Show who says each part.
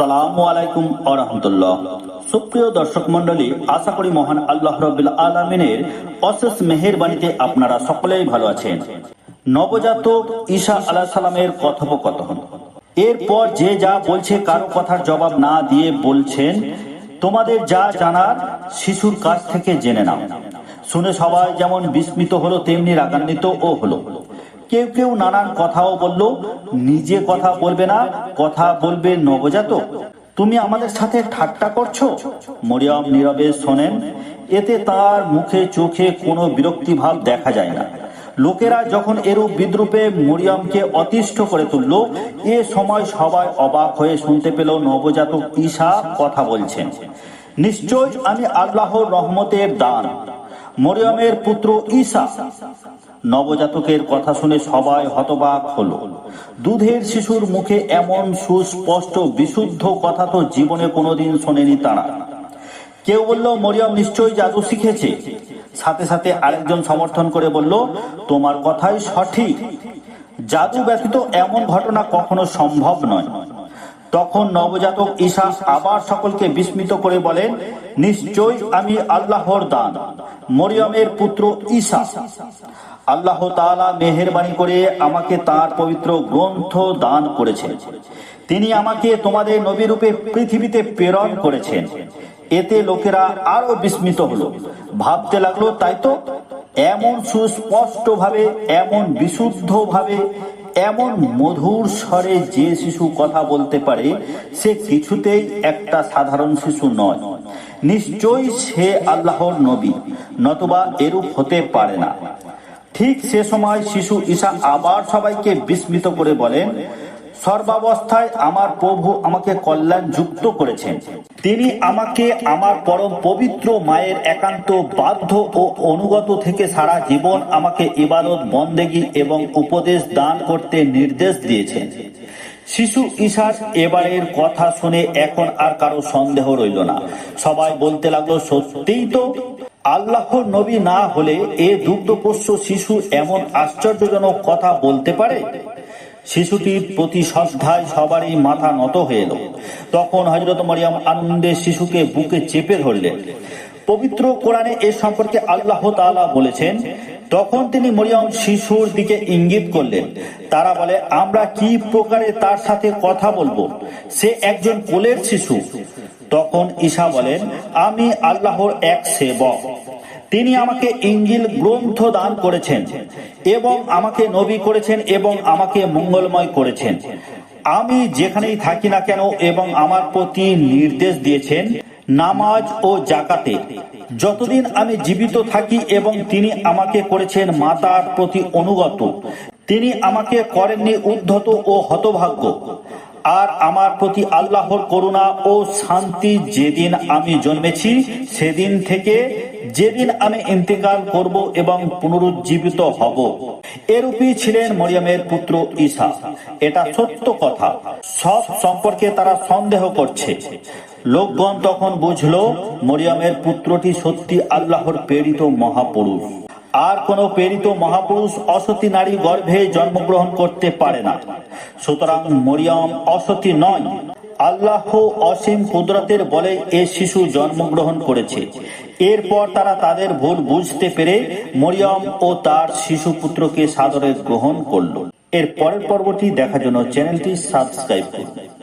Speaker 1: আসসালামু আলাইকুম আরহামতুল্লাহ সুপ্রিয় দর্শক মন্ডলী আশা করি মহান আল্লাহ রবিল আলমিনের অশেষ মেহেরবাণীতে আপনারা সকলেই ভালো আছেন। নবজাতক ঈশা আলাহ সালামের কথোপকথন। এরপর যে যা বলছে, কারও কথার জবাব না দিয়ে বলছেন, তোমাদের যা জানার শিশুর কাছ থেকে জেনে নাও। শুনে সবাই যেমন বিস্মিত হলো, তেমনি রাগান্বিত ও হলো। কেউ কেউ নানান কথাও বলল, নিজে কথা বলবে না, কথা বলবে নবজাতক। তুমি আমাদের সাথে ঠাট্টা করছ? মরিয়ম নীরবে শোনেন, এতে তার মুখে চোখে কোনো বিরক্তি ভাব দেখা যায় না। লোকেরা যখন এরূপ বিদ্রুপে মরিয়মকে অতিষ্ঠ করে তুলল, এ সময় সবাই অবাক হয়ে শুনতে পেল নবজাতক ঈশা কথা বলছেন। নিশ্চয় আমি আল্লাহর রহমতের দান। মরিয়মের পুত্র ঈশা নবজাতকের কথা শুনে সবাই হতবাক হলো। দুধের শিশুর মুখে এমন সুস্পষ্ট, বিশুদ্ধ কথা তো জীবনে কোনোদিন শোনেনি তারা। কেউ বলল, মরিয়ম নিশ্চয়ই জাদু শিখেছে। সাথে সাথে আরেকজন সমর্থন করে বলল, তোমার কথাই সঠিক। জাদু ব্যতীত এমন ঘটনা কখনো সম্ভব নয়। তখন নবজাতক ঈশা আবার সকলকে বিস্মিত করে বলেন, নিশ্চয় আমি আল্লাহর দান, মরিয়মের পুত্র ঈশা। আল্লাহ তাআলা মেহেরবানি করে আমাকে তার পবিত্র গ্রন্থ দান করেছেন। তিনি আমাকে তোমাদের নবী রূপে পৃথিবীতে প্রেরণ করেছেন। এতে লোকেরা আরও বিস্মিত হলো। ভাবতে লাগল, তাই তো? এমন সুস্পষ্ট ভাবে এমন বিশুদ্ধ ভাবে এমন মধুর স্বরে যে শিশু কথা বলতে পারে, সে কিছুতেই একটা সাধারণ শিশু নয়। নিশ্চয়ই সে আল্লাহর নবী, নতুবা এরূপ হতে পারে না। ঠিক সে সময় শিশু ঈশা আবার সবাইকে বিস্মিত করে বলেন সর্বাবস্থায় আমার প্রভু আমাকে কল্যাণ যুক্ত করেছেন। তিনি আমাকে আমার পরম পবিত্র মায়ের একান্ত বাধ্য ও অনুগত থেকে সারা জীবন আমাকে ইবাদত, বন্দেগী এবং উপদেশ দান করতে নির্দেশ দিয়েছেন। শিশু ঈশার এবারের কথা শুনে এখন আর কারও সন্দেহ রইল না। সবাই বলতে লাগল, সত্যিই তো আল্লাহর নবী না হলে এ দুগ্ধপোষ্য শিশু এমন আশ্চর্যজনক কথা বলতে পারে? শিশুটির প্রতি শ্রদ্ধায় সবারই মাথা নত হয়ে এলো। তখন হজরত মরিয়াম আনন্দে শিশুকে বুকে চেপে ধরলেন। পবিত্র কোরআনে এ সম্পর্কে আল্লাহ বলেছেন, তখন তিনি মরিয়ম শিশুর দিকে ইঙ্গিত করলেন। তারা বলে, আমরা কি প্রকারে তার সাথে কথা বলব? সে একজন কোলের শিশু। তখন ঈশা বলেন, আমি আল্লাহর এক সেবক। তিনি আমাকে ইঞ্জিল গ্রন্থ দান করেছেন এবং আমাকে নবী করেছেন এবং আমাকে মঙ্গলময় করেছেন। আমি যেখানেই থাকি না কেন এবং আমার প্রতি নির্দেশ দিয়েছেন, নামাজ ও জাকাতে যতদিন আমি জীবিত থাকি এবং তিনি আমাকে করেছেন মাতার প্রতি অনুগত, তিনি আমাকে করেননি উদ্ধত ও হতভাগ্য। আর আমার প্রতি আল্লাহর করুণা ও শান্তি যেদিন আমি জন্মেছি, সেদিন থেকে যেদিন আমি ইন্তেকাল করব এবং পুনরুজ্জীবিত হব। এরূপই ছিলেন মরিয়মের পুত্র ঈশা এটা সত্য কথা। সব সম্পর্কে তারা সন্দেহ করছে। লোকগণ তখন বুঝল, মরিয়মের পুত্রটি সত্যি আল্লাহর প্রেরিত মহাপুরুষ। আর কোন প্রেরিত মহাপুরুষ অসতী নারী গর্ভে জন্মগ্রহণ করতে পারে না। সুতরাং মরিয়ম অসতী নয়, আল্লাহ অসীম কুদরতের বলে এ শিশু জন্মগ্রহণ করেছে। এরপর তারা তাদের ভুল বুঝতে পেরে মরিয়ম ও তার শিশু পুত্রকে সাদরে গ্রহণ করল। এর পরের পর্বটি দেখার জন্য চ্যানেলটি সাবস্ক্রাইব করুন।